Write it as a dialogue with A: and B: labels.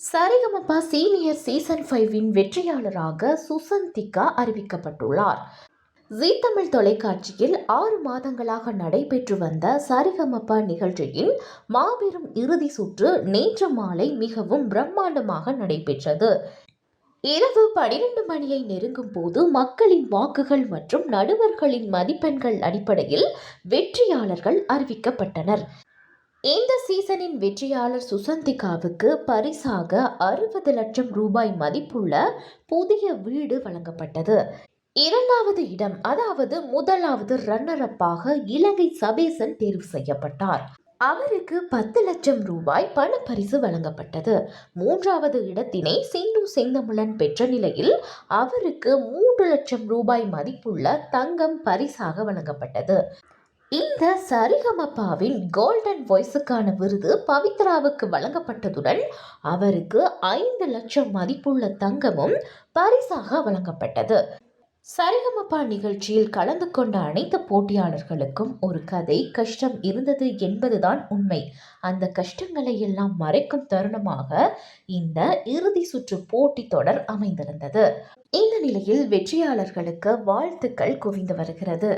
A: Sa Re Ga Ma Pa senior season ஃபைவின் வெற்றியாளராக சுசந்திகா அறிவிக்கப்பட்டுள்ளார். ஜீ தமிழ் தொலைக்காட்சியில் ஆறு மாதங்களாக நடைபெற்று வந்த சரிகமபா நிகழ்ச்சியின் மாபெரும் இறுதி சுற்று நேற்று மாலை மிகவும் பிரம்மாண்டமாக நடைபெற்றது. இரவு பனிரெண்டு மணியை நெருங்கும் போது மக்களின் வாக்குகள் மற்றும் நடுவர்களின் மதிப்பெண்கள் அடிப்படையில் வெற்றியாளர்கள் அறிவிக்கப்பட்டனர். இந்த சீசனின் வெற்றியாளர் சுசந்திகாவுக்கு பரிசாக அறுபது லட்சம் ரூபாய் மதிப்புள்ள புதிய வீடு வழங்கப்பட்டது. இரண்டாவது இடம் அதாவது முதலாவது ரன்னர் அப்பாக இலங்கை சபேசன் தேர்வு செய்யப்பட்டார். அவருக்கு பத்து லட்சம் ரூபாய் பணப்பரிசு வழங்கப்பட்டது. மூன்றாவது இடத்தினை சிந்து செந்தமிழன் பெற்ற நிலையில் அவருக்கு மூன்று லட்சம் ரூபாய் மதிப்புள்ள தங்கம் பரிசாக வழங்கப்பட்டது. இந்த சரிகமப்பாவின் கோல்டன் வாய்ஸுக்கான விருது பவித்ராவுக்கு வழங்கப்பட்டதுடன் அவருக்கு ஐந்து லட்சம் மதிப்புள்ள தங்கமும் பரிசாக வழங்கப்பட்டது. சரிகமப்பா நிகழ்ச்சியில் கலந்து கொண்ட அனைத்து போட்டியாளர்களுக்கும் ஒரு கதை கஷ்டம் இருந்தது என்பதுதான் உண்மை. அந்த கஷ்டங்களை எல்லாம் மறைக்கும் தருணமாக இந்த இறுதி சுற்று போட்டி தொடர் அமைந்திருந்தது. இந்த நிலையில் வெற்றியாளர்களுக்கு வாழ்த்துக்கள் குவிந்து வருகிறது.